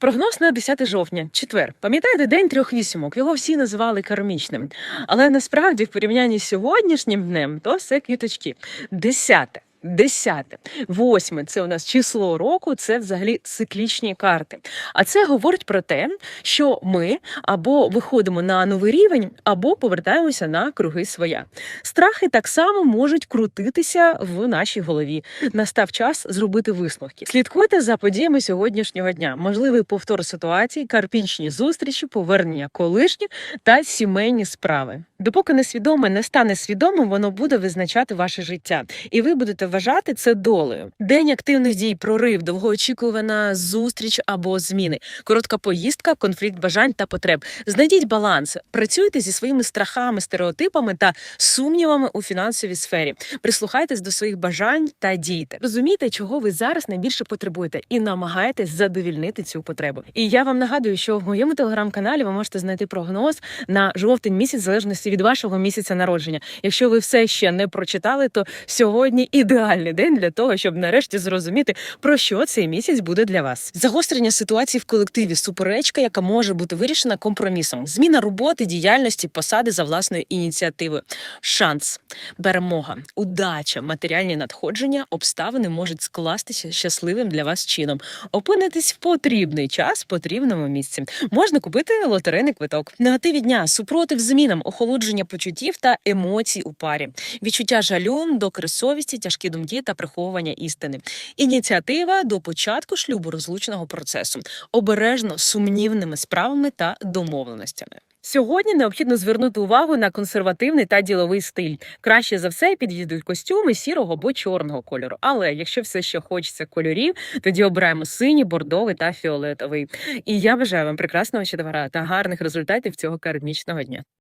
Прогноз на 10 жовтня, четвер. Пам'ятаєте, день трьох вісімок? Його всі називали кармічним. Але насправді, в порівнянні з сьогоднішнім днем, то все квіточки. Десяте. Десяте, восьме це у нас число року, це взагалі циклічні карти. А це говорить про те, що ми або виходимо на новий рівень, або повертаємося на круги своя. Страхи так само можуть крутитися в нашій голові. Настав час зробити висновки. Слідкуйте за подіями сьогоднішнього дня. Можливий повтор ситуації, карпінчні зустрічі, повернення колишніх та сімейні справи. Допоки несвідоме не стане свідомим, воно буде визначати ваше життя, і ви будете вважати це долею. День активних дій, прорив, довгоочікувана зустріч або зміни, коротка поїздка, конфлікт бажань та потреб. Знайдіть баланс, працюйте зі своїми страхами, стереотипами та сумнівами у фінансовій сфері. Прислухайтесь до своїх бажань та дійте. Розумійте, чого ви зараз найбільше потребуєте, і намагайтесь задовільнити цю потребу. І я вам нагадую, що в моєму телеграм-каналі ви можете знайти прогноз на жовтень місяць, в залежності від вашого місяця народження. Якщо ви все ще не прочитали, то сьогодні ідеальний день для того, щоб нарешті зрозуміти, про що цей місяць буде для вас. Загострення ситуації в колективі, суперечка, яка може бути вирішена компромісом, зміна роботи, діяльності, посади за власною ініціативою, шанс, перемога, удача, матеріальні надходження, обставини можуть скластися щасливим для вас чином. Опинитись в потрібний час, в потрібному місці. Можна купити лотерейний квиток. Негативі дня, супротив змінам, охолодження почуттів та емоцій у парі, відчуття жалю, докори совісті, тяжкі думки та приховування істини. Ініціатива до початку шлюбу розлучного процесу, обережно сумнівними справами та домовленостями. Сьогодні необхідно звернути увагу на консервативний та діловий стиль. Краще за все підійдуть костюми сірого або чорного кольору. Але якщо все ще хочеться кольорів, тоді обираємо синій, бордовий та фіолетовий. І я бажаю вам прекрасного четвера та гарних результатів цього кармічного дня.